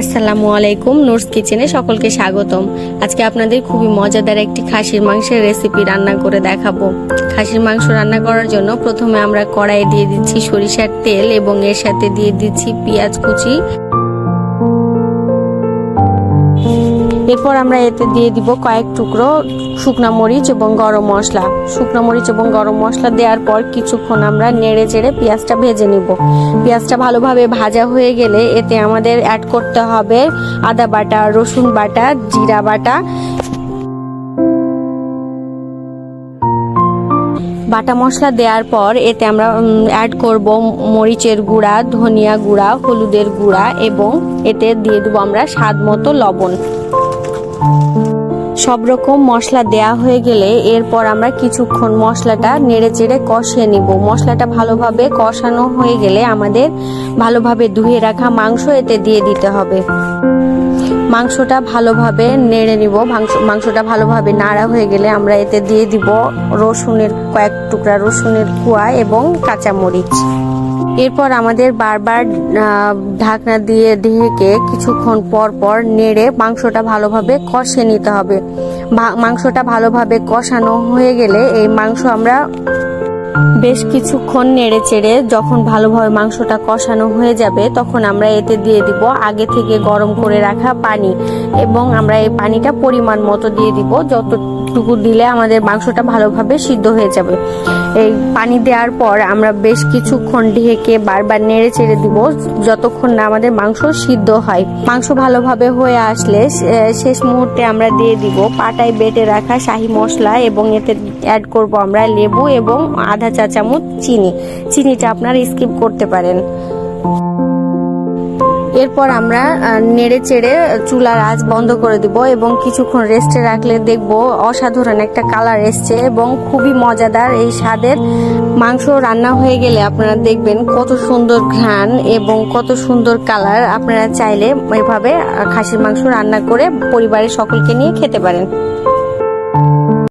আসসালামু আলাইকুম নোটস কিচেনে সকলকে স্বাগতম। আজকে আপনাদের খুবই মজাদার একটি খাসির মাংসের রেসিপি রান্না করে দেখাবো। খাসির মাংস রান্না করার জন্য প্রথমে আমরা কড়াই দিয়ে দিচ্ছি সরিষার তেল এবং এর সাথে দিয়ে দিচ্ছি পেঁয়াজ কুচি। এরপর আমরা এতে দিয়ে দিব কয়েক টুকরো শুকনা মরিচ এবং গরম মশলা। শুকনো মরিচ এবং গরম মশলা দেওয়ার পর কিছুক্ষণ আমরা নেড়ে চেড়ে পেঁয়াজটা ভেজে নিব। পেঁয়াজটা ভালোভাবে ভাজা হয়ে গেলে এতে আমাদের অ্যাড করতে হবে আদা বাটা, রসুন বাটা, জিরা বাটা। বাটা মশলা দেওয়ার পর এতে আমরা অ্যাড করব মরিচের গুঁড়া, ধনিয়া গুঁড়া, হলুদের গুঁড়া এবং এতে দিয়ে দেবো আমরা স্বাদ মতো লবণ। সব রকম মশলা দেয়া হয়ে গেলে এরপর আমরা কিছুক্ষণ মশলাটা নেড়ে চেড়ে কষিয়ে নিব। মশলাটা ভালোভাবে কষানো হয়ে গেলে আমাদের ভালোভাবে ধুয়ে রাখা মাংস এতে দিয়ে দিতে হবে। মাংসটা ভালোভাবে নেড়ে নিব। মাংস- মাংসটা ভালোভাবে নাড়া হয়ে গেলে আমরা এতে দিয়ে দিব রসুনের কয়েক টুকরা রসুনের কুয়া এবং কাঁচামরিচ। এরপর আমাদের বারবার ঢাকনা দিয়ে ঢেকে কিছুক্ষণ পর পর নেড়ে মাংসটা ভালোভাবে কষে নিতে হবে। মাংসটা ভালোভাবে কষানো হয়ে গেলে এই মাংস আমরা বেশ কিছুক্ষণ নেড়ে চেড়ে যখন ভালোভাবে মাংসটা কষানো হয়ে যাবে, তখন আমরা এতে দিয়ে দিব আগে থেকে গরম করে রাখা পানি এবং আমরা এই পানিটা পরিমাণ মতো দিয়ে দিব যতটুকু দিলে আমাদের মাংসটা ভালোভাবে সিদ্ধ হয়ে যাবে। এই পানি দেওয়ার পর আমরা বেশ কিছুক্ষণ ঢেকে বারবার নেড়ে চেড়ে দিব, যতক্ষণ না আমাদের মাংস সিদ্ধ হয়। মাংস ভালোভাবে হয়ে আসলে শেষ মুহূর্তে আমরা দিয়ে দিব পাটায় বেটে রাখা শাহি মশলা এবং এতে অ্যাড করব আমরা লেবু এবং আধা চা চামচ চিনি। চিনিটা আপনারা স্কিপ করতে পারেন। এরপর আমরা নেড়ে চেড়ে চুলার আঁচ বন্ধ করে দিব এবং কিছুক্ষণ রেস্টে রাখলে দেখব অসাধারণ একটা কালার এসছে এবং খুবই মজাদার এই স্বাদের মাংস রান্না হয়ে গেলে আপনারা দেখবেন কত সুন্দর ঘ্রাণ এবং কত সুন্দর কালার আপনারা চাইলে এভাবে খাসির মাংস রান্না করে পরিবারের সকলকে নিয়ে খেতে পারেন।